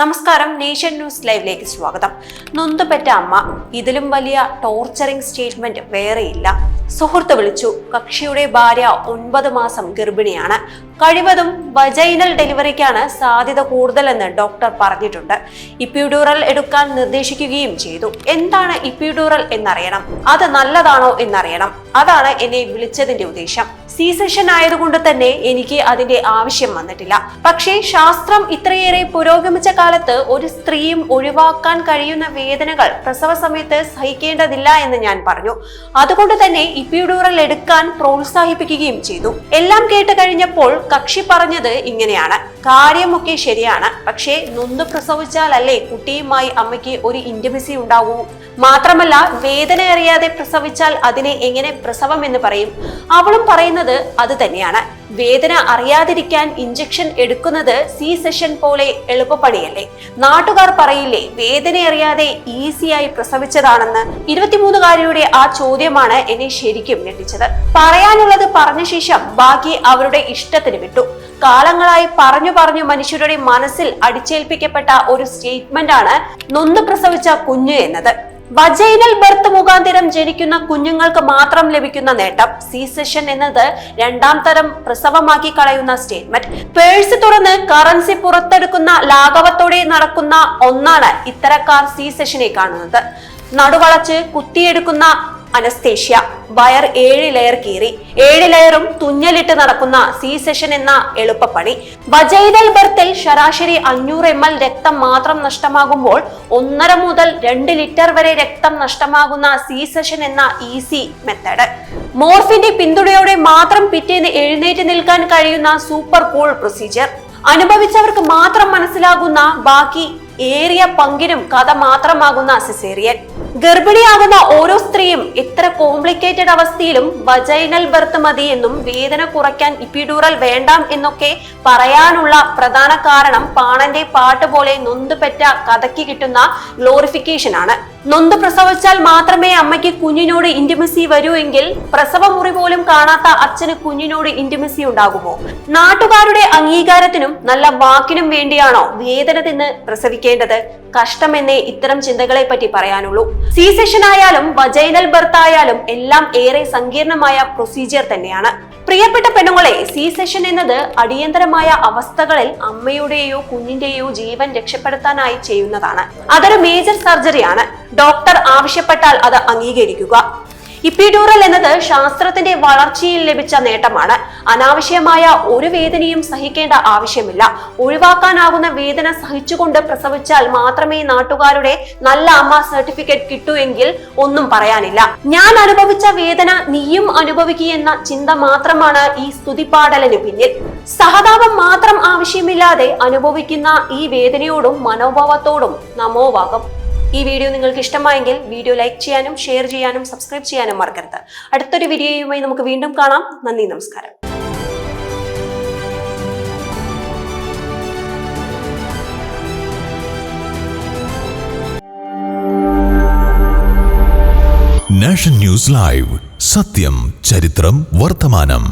നമസ്കാരം nation news ലൈവിലേക്ക് സ്വാഗതം. നൊന്തുപെറ്റ അമ്മ ഇതിലും വലിയ ടോർച്ചറിംഗ് സ്റ്റേറ്റ്മെന്റ് വേറെയില്ല. സുഹൃത്ത് വിളിച്ചു കക്ഷിയുടെ ഭാര്യ ഒൻപത് മാസം ഗർഭിണിയാണ്. കഴിവതും വജൈനൽ ഡെലിവറിക്കാണ് സാധ്യത കൂടുതലെന്ന് ഡോക്ടർ പറഞ്ഞിട്ടുണ്ട്. ഇപ്യൂഡൂറൽ എടുക്കാൻ നിർദ്ദേശിക്കുകയും ചെയ്തു. എന്താണ് ഇപ്യൂഡൂറൽ എന്നറിയണം? അത് നല്ലതാണോ എന്നറിയണം. അതാണ് എന്നെ വിളിച്ചതിന്റെ ഉദ്ദേശം. സി സെഷൻ ആയതുകൊണ്ട് തന്നെ എനിക്ക് അതിന്റെ ആവശ്യം വന്നിട്ടില്ല. പക്ഷേ ശാസ്ത്രം ഇത്രയേറെ പുരോഗമിച്ച കാലത്ത് ഒരു സ്ത്രീയും ഒഴിവാക്കാൻ കഴിയുന്ന വേദനകൾ പ്രസവ സമയത്ത് സഹിക്കേണ്ടതില്ല എന്ന് ഞാൻ പറഞ്ഞു. അതുകൊണ്ട് തന്നെ ഇപ്പിഡൂറൽ എടുക്കാൻ പ്രോത്സാഹിപ്പിക്കുകയും ചെയ്തു. എല്ലാം കേട്ട് കഴിഞ്ഞപ്പോൾ കക്ഷി പറഞ്ഞത് ഇങ്ങനെയാണ്. കാര്യമൊക്കെ ശരിയാണ്. പക്ഷേ നൊന്ന് പ്രസവിച്ചാലല്ലേ കുട്ടിയുമായി അമ്മയ്ക്ക് ഒരു ഇന്റിമസി ഉണ്ടാകൂ മാത്രമല്ല വേദന അറിയാതെ പ്രസവിച്ചാൽ അതിനെ എങ്ങനെ പ്രസവം എന്ന് പറയും? അവളും പറയുന്നത് അത് തന്നെയാണ്. വേദന അറിയാതിരിക്കാൻ ഇഞ്ചക്ഷൻ എടുക്കുന്നത് സി സെഷൻ പോലെ എളുപ്പപ്പണിയല്ലേ നാട്ടുകാർ പറയില്ലേ വേദന അറിയാതെ ഈസിയായി പ്രസവിച്ചതാണെന്ന്. ഇരുപത്തിമൂന്നുകാരിയുടെ ആ ചോദ്യമാണ് എന്നെ ശരിക്കും ഞെട്ടിച്ചത്. പറയാനുള്ളത് പറഞ്ഞ ശേഷം ബാക്കി അവരുടെ ഇഷ്ടത്തിന് വിട്ടു. കാലങ്ങളായി പറഞ്ഞു പറഞ്ഞു മനുഷ്യരുടെ മനസ്സിൽ അടിച്ചേൽപ്പിക്കപ്പെട്ട ഒരു സ്റ്റേറ്റ്മെന്റ് ആണ് നൊന്ന് പ്രസവിച്ച കുഞ്ഞ് എന്നത്. വജൈനൽ ബർത്ത് മുഖാന്തരം ജനിക്കുന്ന കുഞ്ഞുങ്ങൾക്ക് മാത്രം ലഭിക്കുന്ന നേട്ടം സി സെഷൻ എന്നത് രണ്ടാം തരം പ്രസവമാക്കി കളയുന്ന സ്റ്റേറ്റ്മെന്റ്. പേഴ്സ് തുറന്ന് കറൻസി പുറത്തെടുക്കുന്ന ലാഘവത്തോടെ നടക്കുന്ന ഒന്നാണ് ഇത്തരക്കാർ സി സെഷനെ കാണുന്നത്. നടുവളച്ച് കുത്തിയെടുക്കുന്ന അനസ്തേഷ്യ. വയർ ഏഴ് ലെയർ കീറി. ഏഴ് ലെയറും തുന്നലിട്ട് നടക്കുന്ന സി സെഷൻ എന്ന എളുപ്പപ്പണി. വജൈനൽ ബർത്തിൽ ശരാശരി അഞ്ഞൂറ് എം എൽ രക്തം മാത്രം നഷ്ടമാകുമ്പോൾ ഒന്നര മുതൽ രണ്ട് ലിറ്റർ വരെ രക്തം നഷ്ടമാകുന്ന സി സെഷൻ എന്ന ഈസി മെത്തേഡ് മോർഫിന്റെ പിന്തുണയോടെ മാത്രം പിറ്റേന്ന് എഴുന്നേറ്റ് നിൽക്കാൻ കഴിയുന്ന സൂപ്പർ കൂൾ പ്രൊസീജിയർ അനുഭവിച്ചവർക്ക് മാത്രം മനസ്സിലാകുന്ന ബാക്കി ഏറിയ പങ്കിനും കഥ മാത്രമാകുന്ന സിസേറിയൻ ഗർഭിണിയാകുന്ന ഓരോ സ്ത്രീയും ഇത്ര കോംപ്ലിക്കേറ്റഡ് അവസ്ഥയിലും വജൈനൽ ബർത്ത് മതി എന്നും വേദന കുറയ്ക്കാൻ ഇപ്പിഡൂറൽ വേണ്ടാം എന്നൊക്കെ പറയാനുള്ള പ്രധാന കാരണം പാണന്റെ പാട്ട് പോലെ നൊന്തുപെറ്റ കഥയ്ക്ക് കിട്ടുന്ന ഗ്ലോറിഫിക്കേഷൻ ആണ്. നൊന്ത് പ്രസവിച്ചാൽ മാത്രമേ അമ്മയ്ക്ക് കുഞ്ഞിനോട് ഇന്റിമസി വരൂ എങ്കിൽ പ്രസവ മുറി പോലും കാണാത്ത അച്ഛന് കുഞ്ഞിനോട് ഇന്റിമസി ഉണ്ടാകുമോ? നാട്ടുകാരുടെ അംഗീകാരത്തിനും നല്ല വാക്കിനും വേണ്ടിയാണോ വേദന തിന്ന് പ്രസവിക്കേണ്ടത്? കഷ്ടമെന്നേ ഇത്തരം ചിന്തകളെ പറ്റി പറയാനുള്ളൂ. സി സെഷൻ ആയാലും വജൈനൽ ബർത്ത് ആയാലും എല്ലാം ഏറെ സങ്കീർണമായ പ്രൊസീജിയർ തന്നെയാണ്. പ്രിയപ്പെട്ട പെണ്ണുങ്ങളെ സി സെഷൻ എന്നത് അടിയന്തരമായ അവസ്ഥകളിൽ അമ്മയുടെയോ കുഞ്ഞിന്റെയോ ജീവൻ രക്ഷപ്പെടുത്താനായി ചെയ്യുന്നതാണ്. അതൊരു മേജർ സർജറിയാണ് ഡോക്ടർ ആവശ്യപ്പെട്ടാൽ അത് അംഗീകരിക്കുക. ഇപ്പിഡൂറൽ എന്നത് ശാസ്ത്രത്തിന്റെ വളർച്ചയിൽ ലഭിച്ച നേട്ടമാണ്. അനാവശ്യമായ ഒരു വേദനയും സഹിക്കേണ്ട ആവശ്യമില്ല. ഒഴിവാക്കാനാകുന്ന വേദന സഹിച്ചുകൊണ്ട് പ്രസവിച്ചാൽ മാത്രമേ നാട്ടുകാരുടെ നല്ല അമ്മ സർട്ടിഫിക്കറ്റ് കിട്ടൂ എങ്കിൽ ഒന്നും പറയാനില്ല. ഞാൻ അനുഭവിച്ച വേദന നീയും അനുഭവിക്കുകയെന്ന ചിന്ത മാത്രമാണ് ഈ സ്തുതിപാടലിന് പിന്നിൽ. സഹതാപം മാത്രം ആവശ്യമില്ലാതെ അനുഭവിക്കുന്ന ഈ വേദനയോടും മനോഭാവത്തോടും നമോവാകം. ഈ വീഡിയോ നിങ്ങൾക്ക് ഇഷ്ടമായെങ്കിൽ വീഡിയോ ലൈക്ക് ചെയ്യാനും ഷെയർ ചെയ്യാനും സബ്സ്ക്രൈബ് ചെയ്യാനും മറക്കരുത്. അടുത്തൊരു വീഡിയോയുമായി നമുക്ക് വീണ്ടും കാണാം. നന്ദി നമസ്കാരം. Nation news live. സത്യം ചരിത്രം വർത്തമാനം.